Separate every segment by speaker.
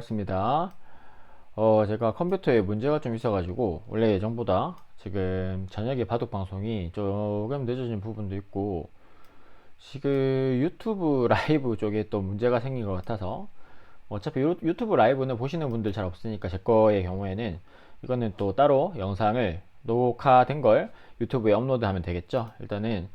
Speaker 1: 반갑습니다. 어, 제가 컴퓨터에 문제가 좀 있어가지고, 원래 예전보다 지금 저녁에 바둑 방송이 조금 늦어진 부분도 있고, 지금 유튜브 라이브 쪽에 또 문제가 생긴 것 같아서, 어차피 유, 유튜브 라이브는 보시는 분들 잘 없으니까 제 거의 경우에는 이거는 또 따로 영상을 녹화된 걸 유튜브에 업로드하면 되겠죠. 일단은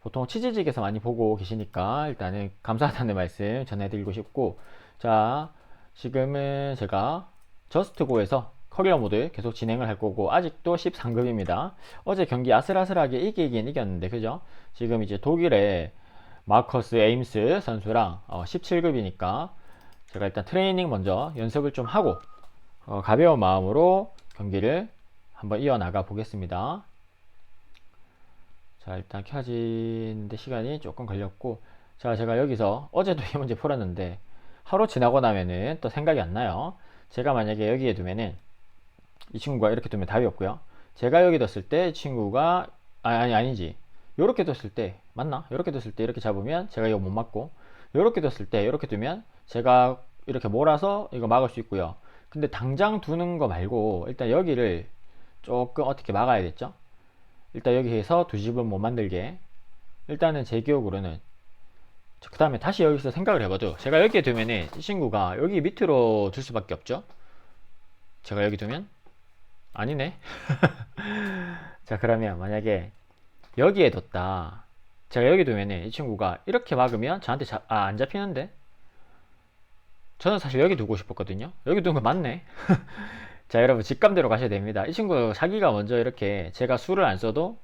Speaker 1: 보통 치즈직에서 많이 보고 계시니까 일단은 감사하다는 말씀 전해드리고 싶고, 자, 지금은 제가 저스트고에서 커리어 모드 계속 진행을 할 거고 아직도 13급입니다. 어제 경기 아슬아슬하게 이기긴 이겼는데 그죠? 지금 이제 독일의 마커스 에임스 선수랑 17급이니까 제가 일단 트레이닝 먼저 연습을 좀 하고 어, 가벼운 마음으로 경기를 한번 이어나가 보겠습니다. 자 일단 켜지는데 시간이 조금 걸렸고 자 제가 여기서 어제도 이 문제 풀었는데 하루 지나고 나면은 또 생각이 안 나요. 제가 만약에 여기에 두면은 이 친구가 이렇게 두면 답이 없고요. 제가 여기 뒀을 때이 친구가 아니 아니 아니지. 요렇게 뒀을 때 맞나? 요렇게 뒀을 때 이렇게 잡으면 제가 이거 못 맞고 요렇게 뒀을 때 이렇게 두면 제가 이렇게 몰아서 이거 막을 수 있고요. 근데 당장 두는 거 말고 일단 여기를 조금 어떻게 막아야겠죠? 일단 여기에서 두 집은 못 만들게 일단은 제 기억으로는 그 다음에 다시 여기서 생각을 해봐도 제가 여기에 두면은 이 친구가 여기 밑으로 둘 수밖에 없죠? 제가 여기 두면? 아니네. 자 그러면 만약에 여기에 뒀다. 제가 여기 두면은 이 친구가 이렇게 막으면 저한테 자, 아, 안 잡히는데? 저는 사실 여기 두고 싶었거든요. 여기 두는 거 맞네. 자 여러분 직감대로 가셔야 됩니다. 이 친구 자기가 먼저 이렇게 제가 수를 안 써도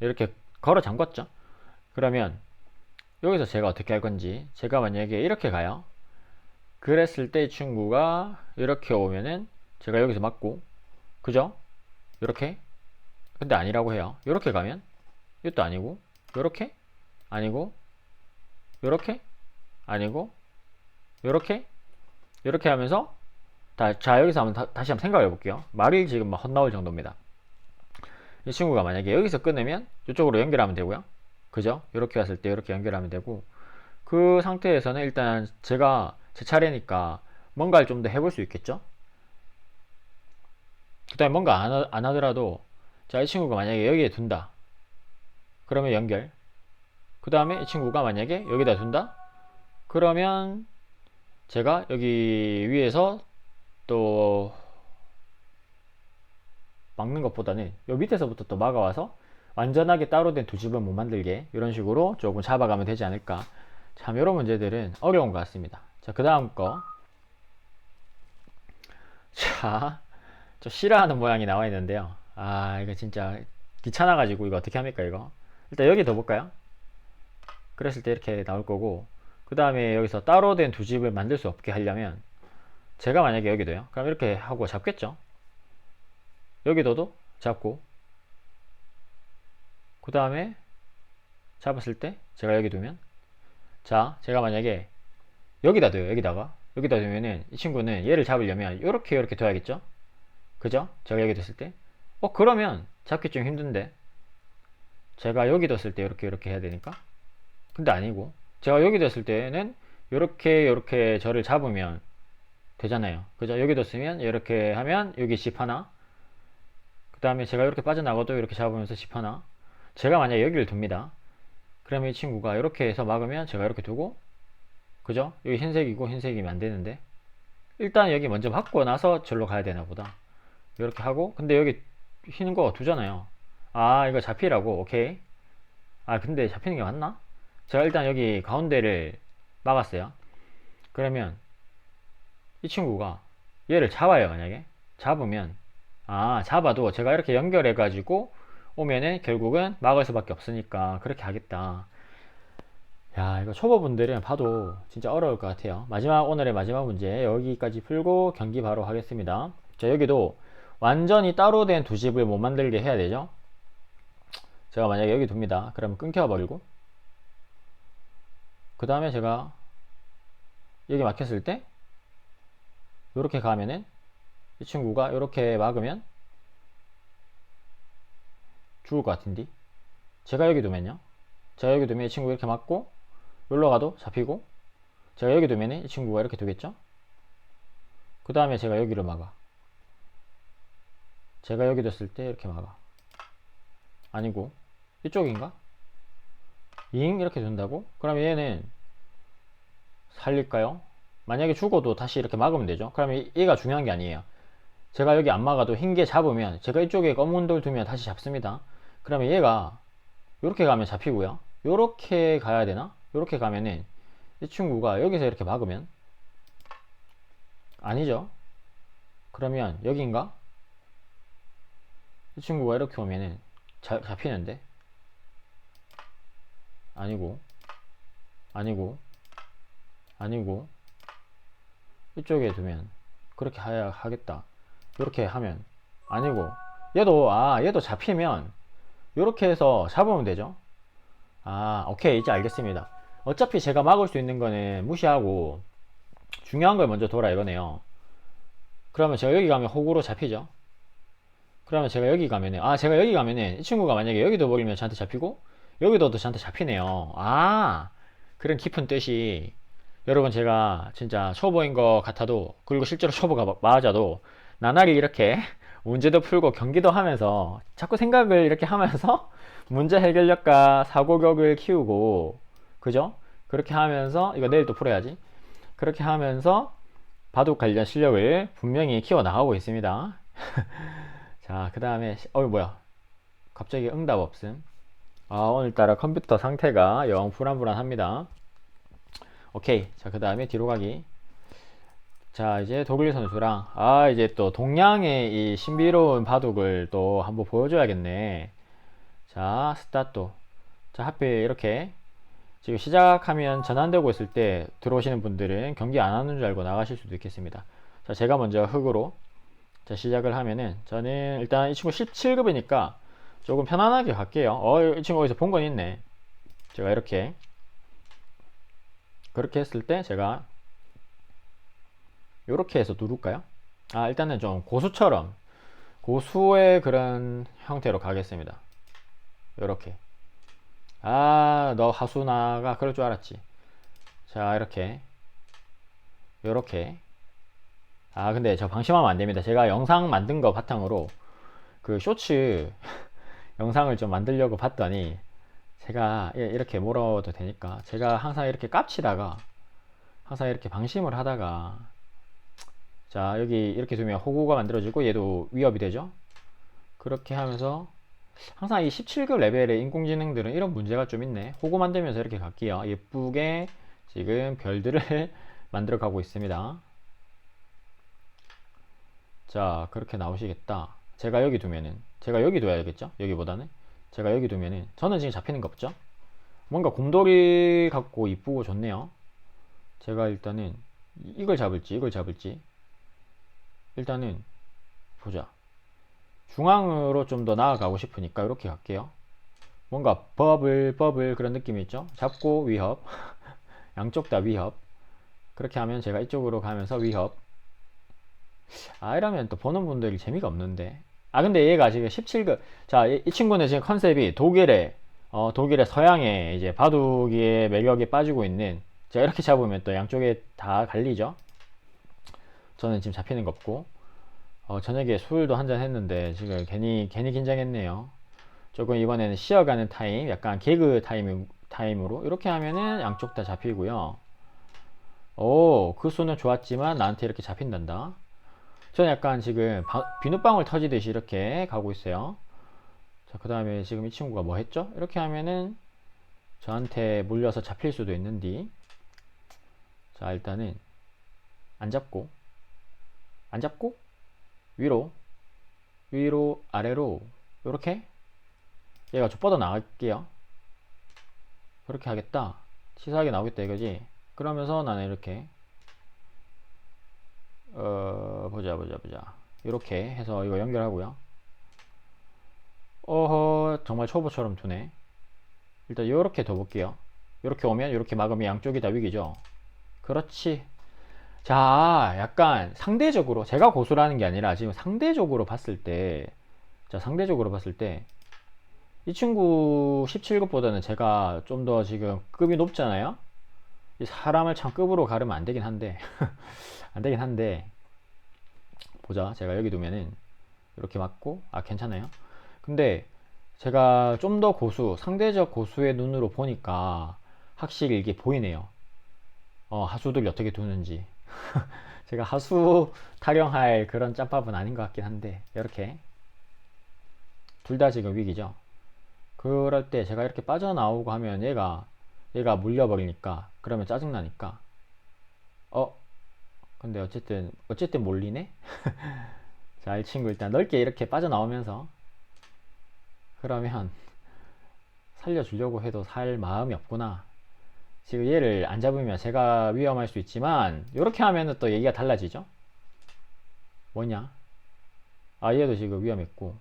Speaker 1: 이렇게 걸어 잠궜죠? 그러면 여기서 제가 어떻게 할 건지 제가 만약에 이렇게 가요. 그랬을 때 이 친구가 이렇게 오면은 제가 여기서 맞고 그죠? 이렇게? 근데 아니라고 해요. 이렇게 가면 이것도 아니고 이렇게? 아니고 이렇게? 아니고 이렇게? 이렇게 하면서 다, 자 여기서 한번 다, 시 한번 생각해 볼게요. 말이 지금 막 헛나올 정도입니다. 이 친구가 만약에 여기서 끊으면 이쪽으로 연결하면 되고요 그죠? 이렇게 왔을 때 이렇게 연결하면 되고 그 상태에서는 일단 제가 제 차례니까 뭔가를 좀 더 해볼 수 있겠죠? 그 다음에 뭔가 안, 하, 안 하더라도 자 이 친구가 만약에 여기에 둔다 그러면 연결 그 다음에 이 친구가 만약에 여기다 둔다 그러면 제가 여기 위에서 또 막는 것보다는 요 밑에서부터 또 막아와서 완전하게 따로 된 두 집은 못 만들게 이런 식으로 조금 잡아가면 되지 않을까 참 이런 문제들은 어려운 것 같습니다 자그 다음 거 자, 저 싫어하는 모양이 나와 있는데요. 아, 이거 진짜 귀찮아 가지고 이거 어떻게 합니까, 이거? 일단 여기 둬볼까요? 그랬을 때 이렇게 나올 거고, 그 다음에 여기서 따로 된 두 집을 만들 수 없게 하려면, 제가 만약에 여기 둬요? 그럼 이렇게 하고 잡겠죠? 여기 둬도 잡고, 그 다음에 잡았을 때 제가 여기 두면 자 제가 만약에 여기다 둬요 여기다가. 여기다 두면은 이 친구는 얘를 잡으려면 이렇게 이렇게 둬야겠죠? 그죠? 제가 여기 뒀을 때어 그러면 잡기 좀 힘든데 제가 여기 뒀을 때 이렇게 이렇게 해야 되니까? 근데 아니고 제가 여기 뒀을 때는 이렇게 이렇게 저를 잡으면 되잖아요. 그죠? 여기 뒀으면 이렇게 하면 여기 집 하나. 그 다음에 제가 이렇게 빠져나가도 이렇게 잡으면서 집 하나 제가 만약에 여기를 둡니다. 그러면 이 친구가 이렇게 해서 막으면 제가 이렇게 두고 그죠? 여기 흰색이고 흰색이면 안 되는데 일단 여기 먼저 받고 나서 절로 가야 되나 보다. 이렇게 하고 근데 여기 흰 거 두잖아요. 아 이거 잡히라고 오케이. 아 근데 잡히는 게 맞나? 제가 일단 여기 가운데를 막았어요. 그러면 이 친구가 얘를 잡아요 만약에 잡으면 아 잡아도 제가 이렇게 연결해 가지고 오면은 결국은 막을 수밖에 없으니까 그렇게 하겠다. 야, 이거 초보분들은 봐도 진짜 어려울 것 같아요. 마지막, 오늘의 마지막 문제 여기까지 풀고 경기 바로 하겠습니다. 자, 여기도 완전히 따로 된 두 집을 못 만들게 해야 되죠. 제가 만약에 여기 둡니다. 그러면 끊겨버리고 그 다음에 제가 여기 막혔을 때 이렇게 가면은 이 친구가 이렇게 막으면 죽을 것 같은데 제가 여기 두면요 제가 여기 두면 이 친구 이렇게 맞고 놀러 가도 잡히고 제가 여기 두면 이 친구가 이렇게 두겠죠 그 다음에 제가 여기를 막아. 제가 여기 뒀을 때 이렇게 막아. 아니고, 이쪽인가? 잉? 이렇게 된다고? 그러면 얘는 살릴까요? 만약에 죽어도 다시 이렇게 막으면 되죠. 그러면 얘가 중요한 게 아니에요. 제가 여기 안 막아도 흰 게 잡으면 제가 이쪽에 검은 돌 두면 다시 잡습니다. 그러면 얘가 이렇게 가면 잡히고요. 이렇게 가야 되나? 이렇게 가면은 이 친구가 여기서 이렇게 막으면 아니죠. 그러면 여기인가? 이 친구가 이렇게 오면은 자, 잡히는데 아니고 아니고 아니고 이쪽에 두면 그렇게 해야 하겠다 이렇게 하면 아니고 얘도 아 얘도 잡히면 이렇게 해서 잡으면 되죠. 아 오케이. 이제 알겠습니다. 어차피 제가 막을 수 있는 거는 무시하고 중요한 걸 먼저 돌아 이거네요. 그러면 제가 여기 가면 호구로 잡히죠. 그러면 제가 여기 가면은 아 제가 여기 가면은 이 친구가 만약에 여기도 버리면 저한테 잡히고 여기도 또 저한테 잡히네요. 아 그런 깊은 뜻이 여러분 제가 진짜 초보인 것 같아도 그리고 실제로 초보가 마- 맞아도 나날이 이렇게 문제도 풀고 경기도 하면서 자꾸 생각을 이렇게 하면서 문제 해결력과 사고력을 키우고 그죠? 그렇게 하면서 이거 내일 또 풀어야지 그렇게 하면서 바둑 관련 실력을 분명히 키워 나가고 있습니다 자 그 다음에 어 뭐야 갑자기 응답 없음 아 오늘따라 컴퓨터 상태가 영 불안불안합니다 오케이. 자, 그 다음에 뒤로 가기. 자, 이제 독일 선수랑, 아, 이제 또 동양의 이 신비로운 바둑을 또 한번 보여줘야겠네. 자, 스타트. 자, 하필 이렇게 지금 시작하면 전환되고 있을 때 들어오시는 분들은 경기 안 하는 줄 알고 나가실 수도 있겠습니다. 자, 제가 먼저 흑으로 자, 시작을 하면은 저는 일단 이 친구 17급이니까 조금 편안하게 갈게요. 어, 이 친구 어디서 본 건 있네. 제가 이렇게 그렇게 했을 때 제가 이렇게 해서 누를까요? 아 일단은 좀 고수처럼 고수의 그런 형태로 가겠습니다. 이렇게 아 너 하수나가 그럴 줄 알았지. 자 이렇게 이렇게 아 근데 저 방심하면 안 됩니다. 제가 영상 만든 거 바탕으로 그 쇼츠 영상을 좀 만들려고 봤더니 제가 예, 이렇게 물어도 되니까 제가 항상 이렇게 깝치다가 항상 이렇게 방심을 하다가 자 여기 이렇게 두면 호구가 만들어지고 얘도 위협이 되죠? 그렇게 하면서 항상 이 17급 레벨의 인工지능들은 이런 문제가 좀 있네. 호구 만들면서 이렇게 갈게요. 예쁘게 지금 별들을 만들어 가고 있습니다. 자 그렇게 나오시겠다. 제가 여기 두면은 제가 여기 둬야겠죠? 여기보다는. 제가 여기 두면은 저는 지금 잡히는 거 없죠? 뭔가 곰돌이 같고 이쁘고 좋네요. 제가 일단은 이- 이걸 잡을지 이걸 잡을지 일단은 보자. 중앙으로 좀 더 나아가고 싶으니까 이렇게 갈게요. 뭔가 버블 버블 그런 느낌이 있죠? 잡고 위협 양쪽 다 위협 그렇게 하면 제가 이쪽으로 가면서 위협 아 이러면 또 보는 분들이 재미가 없는데 아 근데 얘가 지금 17급 자이 친구는 지금 컨셉이 독일의 어, 독일의 서양의 이제 바둑의 매력에 빠지고 있는 제가 이렇게 잡으면 또 양쪽에 다 갈리죠 저는 지금 잡히는 거 없고 어, 저녁에 술도 한잔 했는데 지금 괜히 괜히 긴장했네요 조금 이번에는 쉬어가는 타임 약간 개그 타임 타임으로 이렇게 하면은 양쪽 다 잡히고요 오 그 수는 좋았지만 나한테 이렇게 잡힌단다 저는 약간 지금 바- 비눗방울 터지듯이 이렇게 가고 있어요. 자, 그 다음에 지금 이 친구가 뭐 했죠? 이렇게 하면은 저한테 물려서 잡힐 수도 있는데. 자, 일단은 안 잡고, 안 잡고, 위로, 위로, 아래로, 이렇게 얘가 좀 뻗어 나갈게요. 그렇게 하겠다. 치사하게 나오겠다 이거지. 그러면서 나는 이렇게 어, 보자, 보자, 보자. 이렇게 해서 이거 연결하고요. 어허, 정말 초보처럼 두네. 일단 이렇게 둬볼게요. 이렇게 오면 이렇게 막으면 양쪽이 다 위기죠. 그렇지. 자, 약간 상대적으로 제가 고수라는 게 아니라 지금 상대적으로 봤을 때, 자, 상대적으로 봤을 때, 이 친구 17급보다는 제가 좀 더 지금 급이 높잖아요. 이 사람을 참 급으로 가르면 안 되긴 한데, 안 되긴 한데, 보자. 제가 여기 두면은 이렇게 맞고 아 괜찮아요. 근데 제가 좀 더 고수, 상대적 고수의 눈으로 보니까 확실히 이게 보이네요. 어, 하수들 어떻게 두는지. 제가 하수 타령할 그런 짬밥은 아닌 것 같긴 한데 이렇게 둘 다 지금 위기죠. 그럴 때 제가 이렇게 빠져나오고 하면 얘가 얘가 물려버리니까 그러면 짜증나니까. 어? 근데 어쨌든 어쨌든 몰리네? 자 이 친구 일단 넓게 이렇게 빠져나오면서 그러면 살려주려고 해도 살 마음이 없구나 지금 얘를 안 잡으면 제가 위험할 수 있지만 이렇게 하면은 또 얘기가 달라지죠? 뭐냐? 아 얘도 지금 위험했고.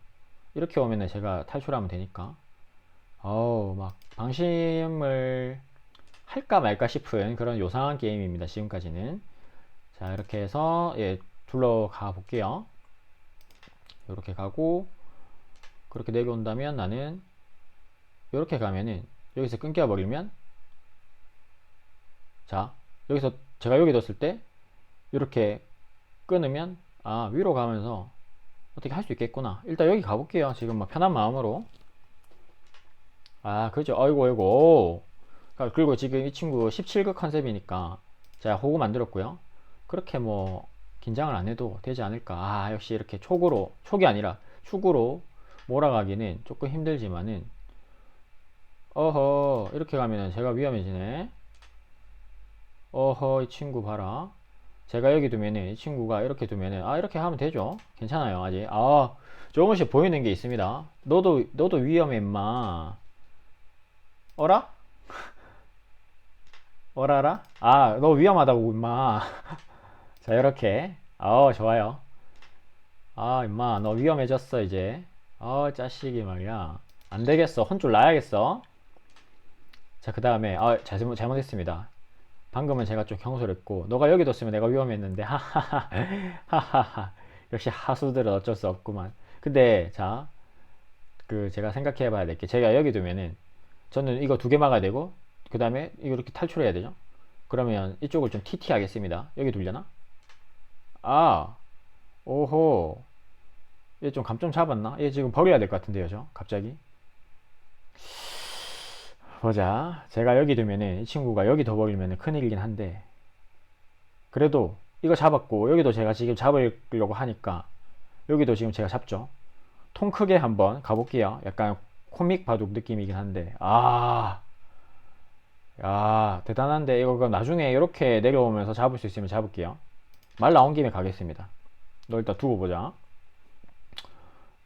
Speaker 1: 이렇게 오면은 제가 탈출하면 되니까. 어우 막 방심을 할까 말까 싶은 그런 요상한 게임입니다 지금까지는. 자 이렇게 해서 예 둘러가 볼게요. 이렇게 가고 그렇게 내려온다면 나는 이렇게 가면은 여기서 끊겨 버리면 자 여기서 제가 여기 뒀을 때 이렇게 끊으면 아 위로 가면서 어떻게 할 수 있겠구나. 일단 여기 가볼게요. 지금 막 편한 마음으로. 아 그죠? 아이고 아이고. 아, 그리고 지금 이 친구 17급 컨셉이니까 제가 호구 만들었고요. 그렇게 뭐 긴장을 안 해도 되지 않을까. 아 역시 이렇게 촉으로 촉이 아니라 축으로 몰아가기는 조금 힘들지만은 어허 이렇게 가면은 제가 위험해지네 어허 이 친구 봐라. 제가 여기 두면은 이 친구가 이렇게 두면은 아 이렇게 하면 되죠? 괜찮아요 아직. 아 조금씩 보이는 게 있습니다. 너도 너도 위험해 임마. 어라? 어라라? 아 너 위험하다고 임마. 자 이렇게. 어 좋아요. 아 임마 너 위험해졌어 이제. 어 짜식이 말이야. 안되겠어. 혼쭐 나야겠어. 자 그 다음에 아 잘못, 잘못했습니다 방금은 제가 좀 경솔했고 너가 여기 뒀으면 내가 위험했는데 하하하 하하하. 역시 하수들은 어쩔 수 없구만. 근데 자 그 제가 생각해 봐야 될 게 제가 여기 두면은 저는 이거 두 개 막아야 되고 그 다음에 이렇게 탈출해야 되죠? 그러면 이쪽을 좀 TT 하겠습니다. 여기 둘려나? 아 오호. 얘 좀감좀 잡았나? 얘 지금 버려야 될 것 같은데요 저? 갑자기 보자. 제가 여기 두면은 이 친구가 여기 더 버리면 큰일이긴 한데. 그래도 이거 잡았고 여기도 제가 지금 잡으려고 하니까 여기도 지금 제가 잡죠. 통 크게 한번 가볼게요. 약간 코믹 바둑 느낌이긴 한데. 아, 야 대단한데. 이거 그럼 나중에 이렇게 내려오면서 잡을 수 있으면 잡을게요. 말 나온 김에 가겠습니다. 너 일단 두고 보자.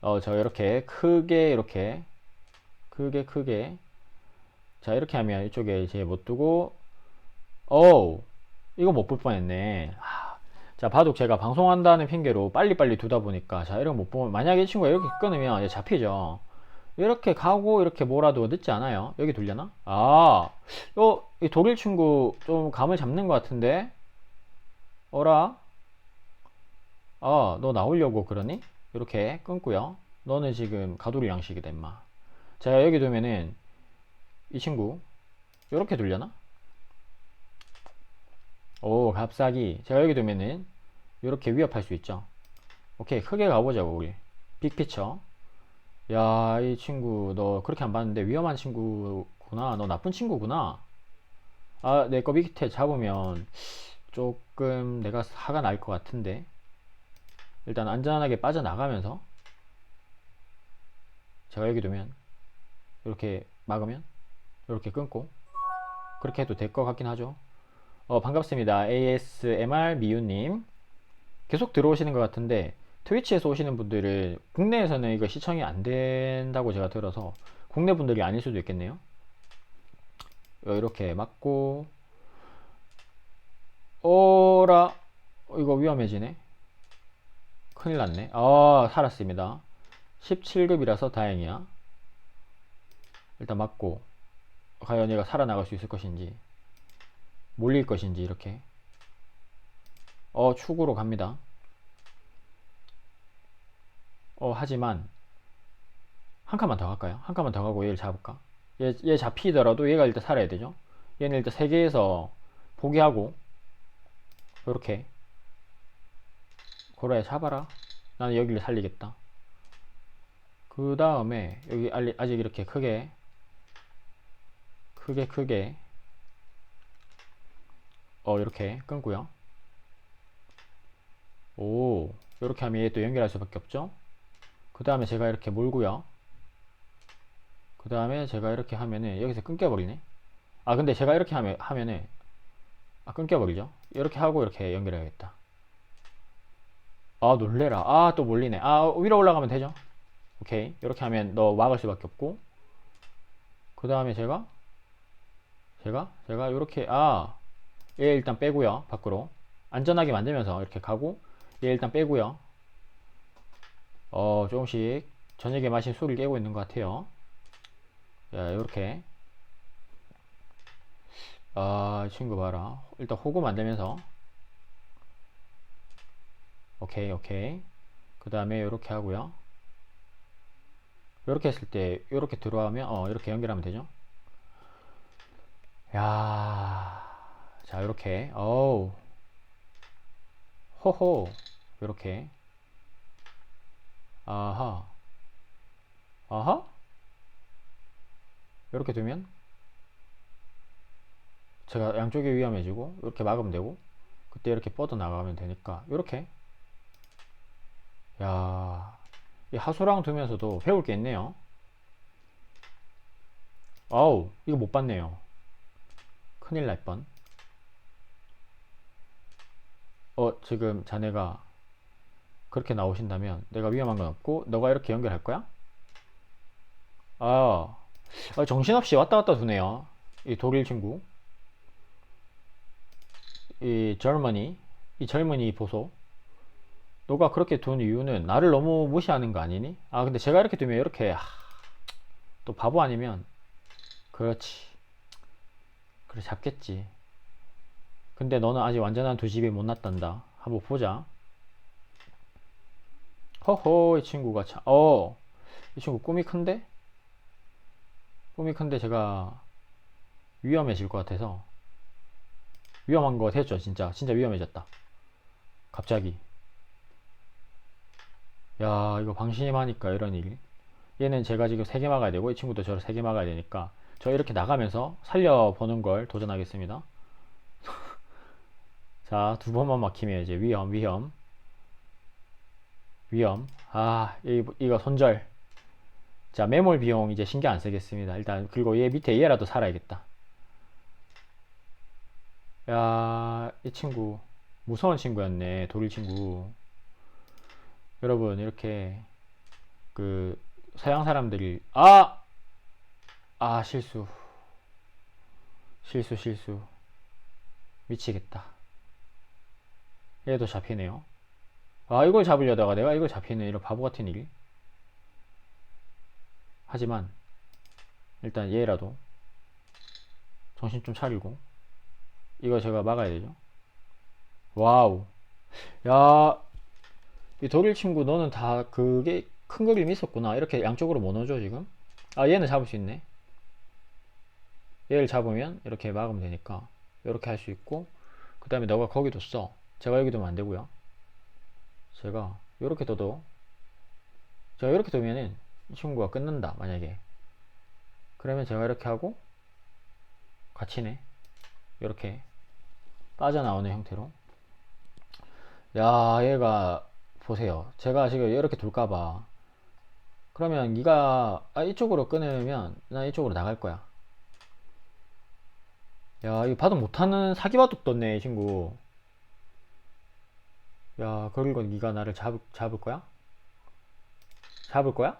Speaker 1: 어 저 이렇게 크게 이렇게 크게 크게 자 이렇게 하면 이쪽에 이제 못 두고 어우 이거 못 볼 뻔했네 하, 자 바둑 제가 방송한다는 핑계로 빨리빨리 두다 보니까 자 이런 못 보면 만약에 이 친구가 이렇게 끊으면 이제 잡히죠 이렇게 가고 이렇게 몰아도 늦지 않아요 여기 돌려나? 아, 어, 이 독일 친구 좀 감을 잡는 것 같은데 어라? 아, 너 나오려고 그러니? 이렇게 끊고요 너는 지금 가두리 양식이다 임마 제가 여기 두면은 이 친구. 이렇게 돌려나? 오 갑자기. 제가 여기 두면은 이렇게 위협할 수 있죠. 오케이 크게 가보자고 우리. 빅피처. 야 이 친구. 너 그렇게 안 봤는데 위험한 친구구나. 너 나쁜 친구구나. 아 내 거 밑에 잡으면 조금 내가 화가 날 것 같은데. 일단 안전하게 빠져나가면서. 제가 여기 두면 이렇게 막으면 이렇게 끊고 그렇게 해도 될 것 같긴 하죠. 어, 반갑습니다. ASMR 미유님. 계속 들어오시는 것 같은데 트위치에서 오시는 분들은 국내에서는 이거 시청이 안 된다고 제가 들어서 국내 분들이 아닐 수도 있겠네요. 어, 이렇게 맞고. 오라. 어, 이거 위험해지네. 큰일 났네. 아 살았습니다. 17급이라서 다행이야. 일단 맞고 과연 얘가 살아나갈 수 있을 것인지 몰릴 것인지 이렇게. 어 축으로 갑니다. 어 하지만 한 칸만 더 갈까요? 한 칸만 더 가고 얘를 잡을까? 얘, 얘 잡히더라도 얘가 일단 살아야 되죠? 얘는 일단 세계에서 포기하고 이렇게 보라야 잡아라. 나는 여기를 살리겠다. 그 다음에 여기 아직 이렇게 크게 크게 크게. 어 이렇게 끊고요. 오 이렇게 하면 얘 또 연결할 수밖에 없죠? 그 다음에 제가 이렇게 몰고요. 그 다음에 제가 이렇게 하면은 여기서 끊겨버리네. 아 근데 제가 이렇게 하면, 하면은 아 끊겨버리죠? 이렇게 하고 이렇게 연결해야겠다. 아 놀래라. 아 또 몰리네. 아 위로 올라가면 되죠? 오케이. 이렇게 하면 너 막을 수밖에 없고. 그 다음에 제가 제가 제가 이렇게 아 얘 일단 빼고요 밖으로 안전하게 만들면서 이렇게 가고 얘 일단 빼고요 어 조금씩 저녁에 마신 술을 깨고 있는 것 같아요 자 이렇게 아, 이 친구 봐라. 일단 호구 만들면서. 오케이, 오케이. 그 다음에 이렇게 하고요. 이렇게 했을 때, 이렇게 들어가면, 어, 이렇게 연결하면 되죠. 야 자, 이렇게. 어우. 호호. 이렇게. 아하. 아하? 이렇게 되면, 제가 양쪽이 위험해지고 이렇게 막으면 되고 그때 이렇게 뻗어 나가면 되니까 이렇게 야, 이 하소랑 두면서도 배울 게 있네요. 아우, 이거 못 봤네요. 큰일 날 뻔. 어, 지금 자네가 그렇게 나오신다면 내가 위험한 건 없고 너가 이렇게 연결할 거야? 아, 아, 정신없이 왔다 갔다 두네요. 이 독일 친구. 이 젊은이, 이 젊은이 보소. 너가 그렇게 둔 이유는 나를 너무 무시하는 거 아니니? 아, 근데 제가 이렇게 두면 이렇게, 하, 또 바보 아니면, 그렇지. 그래, 잡겠지. 근데 너는 아직 완전한 두 집이 못 났단다. 한번 보자. 허허, 이 친구가 참, 어, 이 친구 꿈이 큰데? 꿈이 큰데 제가 위험해질 것 같아서. 위험한 거 됐죠, 진짜. 진짜 위험해졌다. 갑자기. 야, 이거 방심하니까 이런 일. 얘는 제가 지금 3개 막아야 되고, 이 친구도 저를 3개 막아야 되니까, 저 이렇게 나가면서 살려보는 걸 도전하겠습니다. 자, 두 번만 막히면 이제 위험, 위험. 위험. 아, 이, 이거 손절. 자, 매몰 비용 이제 신경 안 쓰겠습니다. 일단, 그리고 얘 밑에 얘라도 살아야겠다. 야, 이 친구 무서운 친구였네. 독일 친구. 여러분, 이렇게 그 서양 사람들이 아! 아, 실수. 실수, 실수. 미치겠다. 얘도 잡히네요. 아, 이걸 잡으려다가 내가 이걸 잡히는 이런 바보 같은 일. 하지만 일단 얘라도 정신 좀 차리고 이거 제가 막아야 되죠. 와우. 야, 이 독일 친구 너는 다 그게 큰 그림이 있었구나. 이렇게 양쪽으로 못 넣어줘, 지금. 아, 얘는 잡을 수 있네. 얘를 잡으면 이렇게 막으면 되니까. 이렇게 할 수 있고. 그 다음에 너가 거기도 써. 제가 여기 두면 안 되고요. 제가 이렇게 둬도 제가 이렇게 두면은 이 친구가 끊는다, 만약에. 그러면 제가 이렇게 하고 같이네. 이렇게 빠져나오는 형태로 야 얘가 보세요 제가 지금 이렇게 둘까봐 그러면 네가 아, 이쪽으로 끊으면 나 이쪽으로 나갈 거야 야 이거 바둑 못하는 사기바둑 떴네 이 친구 야 그리고 네가 나를 잡, 잡을 거야? 잡을 거야?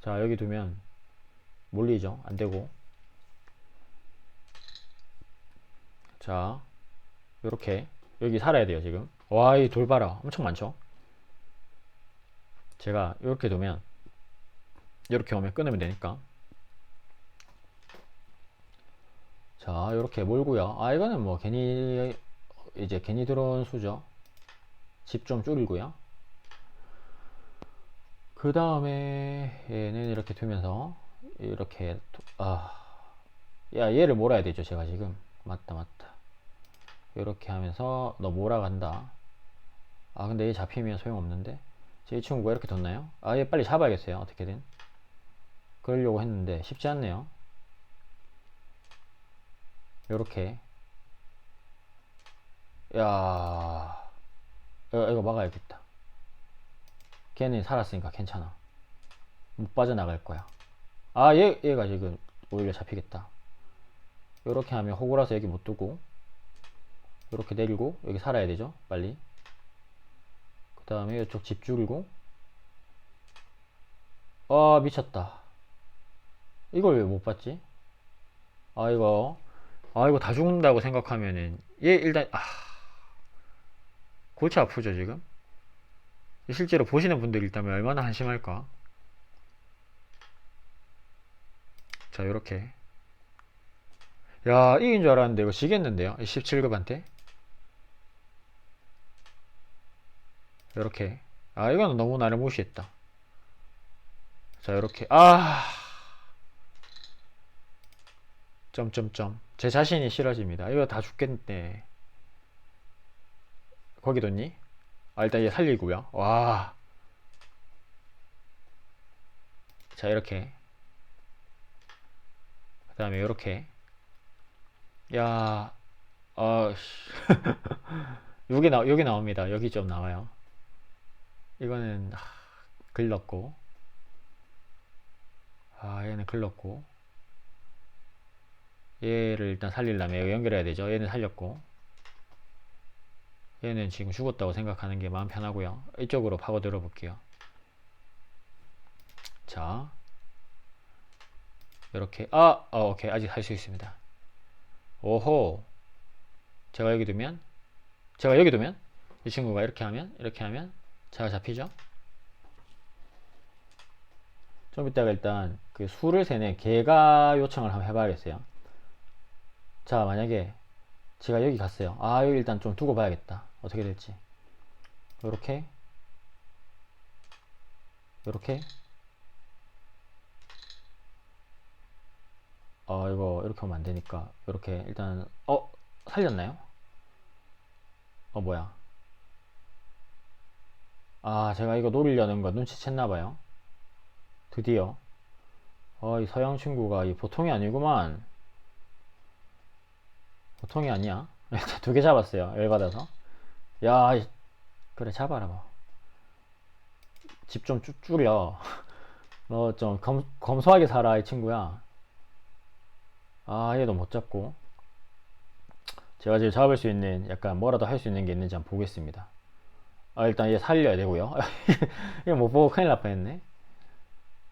Speaker 1: 자 여기 두면 몰리죠 안되고 자, 요렇게 여기 살아야 돼요, 지금. 와, 이 돌봐라. 엄청 많죠? 제가 이렇게 두면 이렇게 오면 끊으면 되니까. 자, 이렇게 몰고요. 아, 이거는 뭐 괜히 이제 괜히 들어온 수죠. 집 좀 줄이고요. 그 다음에 얘는 이렇게 두면서 이렇게 두- 아, 야, 얘를 몰아야 되죠, 제가 지금. 맞다, 맞다. 이렇게 하면서 너 몰아간다. 아 근데 얘 잡히면 소용없는데 제 이 친구가 이렇게 뒀나요? 아 얘 빨리 잡아야겠어요 어떻게든 그러려고 했는데 쉽지 않네요 요렇게. 야 이거, 이거 막아야겠다. 걔는 살았으니까 괜찮아. 못 빠져나갈 거야. 아 얘, 얘가 지금 오히려 잡히겠다. 요렇게 하면 호구라서 여기 못 두고 요렇게 내리고 여기 살아야 되죠 빨리. 그 다음에 이쪽 집 줄이고. 아 미쳤다. 이걸 왜 못 봤지? 아 이거 아 이거 다 죽는다고 생각하면은 얘 일단 아 골치 아프죠 지금? 실제로 보시는 분들이 있다면 얼마나 한심할까? 자 요렇게. 야 이긴 줄 알았는데 이거 지겠는데요? 17급한테? 이렇게. 아 이거는 너무 나를 무시했다. 자 이렇게. 아! 점점점 제 자신이 싫어집니다. 이거 다 죽겠네. 거기 뒀니? 아 일단 얘 살리고요. 와 자 이렇게. 그 다음에 이렇게. 야. 아, 여기 나 여기 나옵니다. 여기 좀 나와요. 이거는 하, 글렀고. 아 얘는 글렀고 얘를 일단 여기 연결해야 되죠. 얘는 살렸고. 얘는 지금 죽었다고 생각하는 게 마음 편하고요. 이쪽으로 파고들어 볼게요. 자. 이렇게. 아 어, 오케이. 아직 할 수 있습니다. 오호. 제가 여기 두면? 제가 여기 두면? 이 친구가 이렇게 하면? 이렇게 하면? 잘 잡히죠? 좀 이따가 일단 그 수를 세는 개가 요청을 한번 해봐야겠어요. 자, 만약에 제가 여기 갔어요. 아, 여기 일단 좀 두고 봐야겠다. 어떻게 될지. 요렇게. 요렇게. 어, 이거 이렇게 하면 안 되니까. 요렇게 일단, 어, 살렸나요? 어, 뭐야. 아, 제가 이거 노리려는 거 눈치챘나봐요. 드디어. 어, 이 서양 친구가 이 보통이 아니구만. 보통이 아니야. 두 개 잡았어요. 열받아서. 야, 이- 그래, 잡아라, 뭐. 집좀 줄여. 너 좀 검소하게 살아, 이 친구야. 아, 얘도 못 잡고. 제가 지금 잡을 수 있는, 약간 뭐라도 할 수 있는 게 있는지 한번 보겠습니다. 아, 일단 얘 살려야 되고요. 이거 못 보고 큰일 날 뻔했네.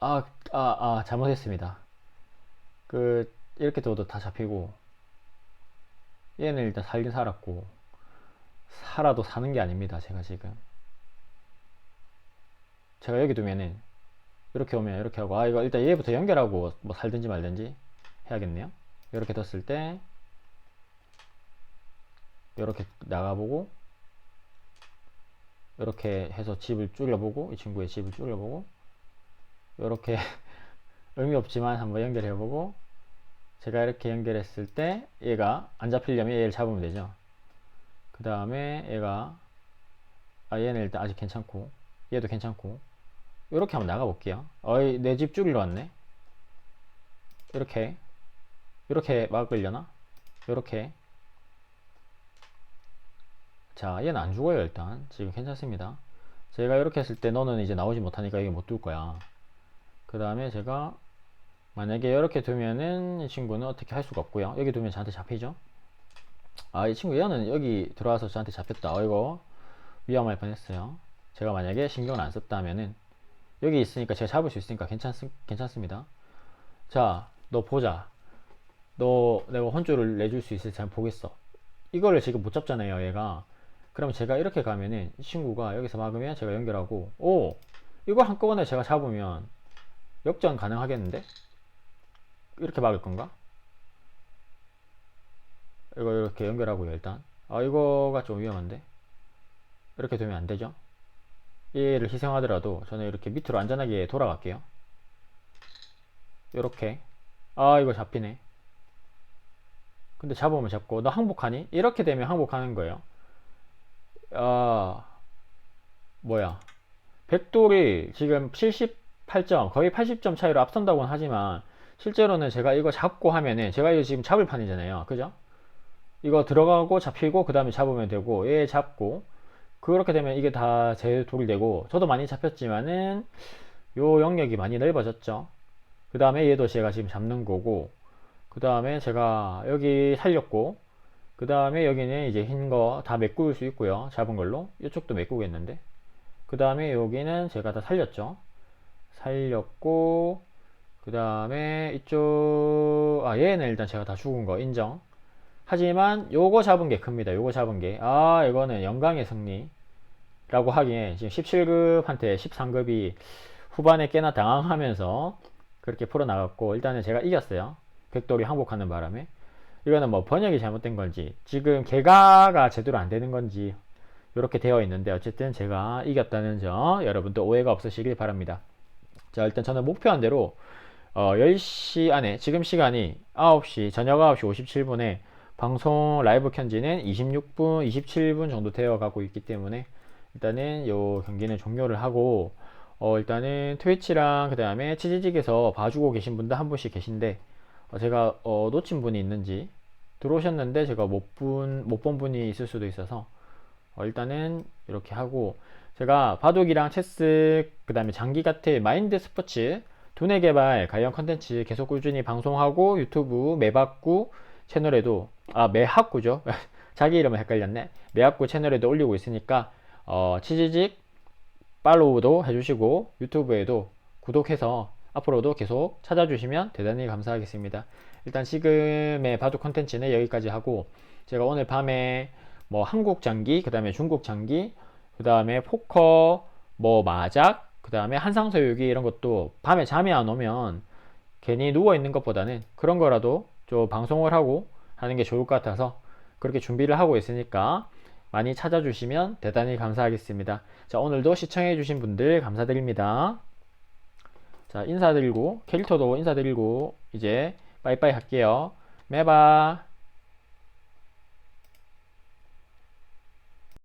Speaker 1: 아, 아, 아, 잘못했습니다. 그, 이렇게 둬도 다 잡히고, 얘는 일단 살긴 살았고, 살아도 사는 게 아닙니다, 제가 지금. 제가 여기 두면은, 이렇게 오면 이렇게 하고, 아, 이거 일단 얘부터 연결하고, 뭐 살든지 말든지 해야겠네요. 이렇게 뒀을 때, 이렇게 나가보고, 이렇게 해서 집을 줄여보고 이 친구의 집을 줄여보고 이렇게 의미 없지만 한번 연결해보고 제가 이렇게 연결했을 때 얘가 안 잡히려면 얘를 잡으면 되죠. 그 다음에 얘가 아 얘는 일단 아직 괜찮고 얘도 괜찮고 이렇게 한번 나가 볼게요. 어이 내 집 줄이러 왔네. 이렇게 이렇게 막으려나? 이렇게. 자 얘는 안 죽어요 일단. 지금 괜찮습니다. 제가 이렇게 했을 때 너는 이제 나오지 못하니까 이게 못둘 거야. 그 다음에 제가 만약에 이렇게 두면은 이 친구는 어떻게 할 수가 없고요. 여기 두면 저한테 잡히죠? 아 이 친구 얘는 여기 들어와서 저한테 잡혔다. 어 이거 위험할 뻔했어요. 제가 만약에 신경을 안 썼다면은 여기 있으니까 제가 잡을 수 있으니까 괜찮, 괜찮습니다. 자 너 보자. 너 내가 혼쭐을 내줄 수 있을지 한번 보겠어. 이거를 지금 못 잡잖아요 얘가. 그럼 제가 이렇게 가면은 이 친구가 여기서 막으면 제가 연결하고 오! 이걸 한꺼번에 제가 잡으면 역전 가능하겠는데 이렇게 막을 건가? 이거 이렇게 연결하고요 일단. 아 이거가 좀 위험한데? 이렇게 되면 안 되죠? 얘를 희생하더라도 저는 이렇게 밑으로 안전하게 돌아갈게요. 이렇게. 아 이거 잡히네. 근데 잡으면 잡고 너 항복하니? 이렇게 되면 항복하는 거예요. 어, 뭐야. 백돌이 지금 78점, 거의 80점 차이로 앞선다고는 하지만 실제로는 제가 이거 잡고 하면은 제가 이거 지금 잡을 판이잖아요. 그죠? 이거 들어가고 잡히고 그 다음에 잡으면 되고 얘 잡고 그렇게 되면 이게 다제 돌이 되고 저도 많이 잡혔지만은 요 영역이 많이 넓어졌죠. 그 다음에 얘도 제가 지금 잡는 거고 그 다음에 제가 여기 살렸고 그 다음에 여기는 이제 흰 거 다 메꿀 수 있고요. 잡은 걸로 이쪽도 메꾸겠는데 그 다음에 여기는 제가 다 살렸죠. 살렸고 그 다음에 이쪽 아 얘는 일단 제가 다 죽은 거 인정. 하지만 요거 잡은 게 큽니다. 요거 잡은 게 아 이거는 영광의 승리 라고 하기에 지금 17급한테 13급이 후반에 꽤나 당황하면서 그렇게 풀어나갔고 일단은 제가 이겼어요. 백돌이 항복하는 바람에 이거는 뭐 번역이 잘못된 건지 지금 개가가 제대로 안 되는 건지 이렇게 되어 있는데 어쨌든 제가 이겼다는 점 여러분도 오해가 없으시길 바랍니다. 자 일단 저는 목표한 대로 어, 10시 안에 지금 시간이 9시 저녁 9시 57분에 방송 라이브 켠지는 26분 27분 정도 되어 가고 있기 때문에 일단은 요 경기는 종료를 하고 어, 일단은 트위치랑 그 다음에 치즈직에서 봐주고 계신 분들 한 분씩 계신데 어, 제가 어, 놓친 분이 있는지 들어오셨는데 제가 못 본 못 본 분이 있을 수도 있어서 어, 일단은 이렇게 하고 제가 바둑이랑 체스 그 다음에 장기 같은 마인드 스포츠 두뇌 개발 관련 컨텐츠 계속 꾸준히 방송하고 유튜브 매박구 채널에도 아 매학구죠 자기 이름을 헷갈렸네 매학구 채널에도 올리고 있으니까 어, 치즈직 팔로우도 해주시고 유튜브에도 구독해서 앞으로도 계속 찾아주시면 대단히 감사하겠습니다. 일단 지금의 바둑 컨텐츠는 여기까지 하고 제가 오늘 밤에 뭐 한국 장기, 그 다음에 중국 장기, 그 다음에 포커, 뭐 마작, 그 다음에 한상서유기 이런 것도 밤에 잠이 안 오면 괜히 누워 있는 것보다는 그런 거라도 좀 방송을 하고 하는 게 좋을 것 같아서 그렇게 준비를 하고 있으니까 많이 찾아주시면 대단히 감사하겠습니다. 자, 오늘도 시청해주신 분들 감사드립니다. 자, 인사드리고, 캐릭터도 인사드리고, 이제 빠이빠이 할게요. 매바.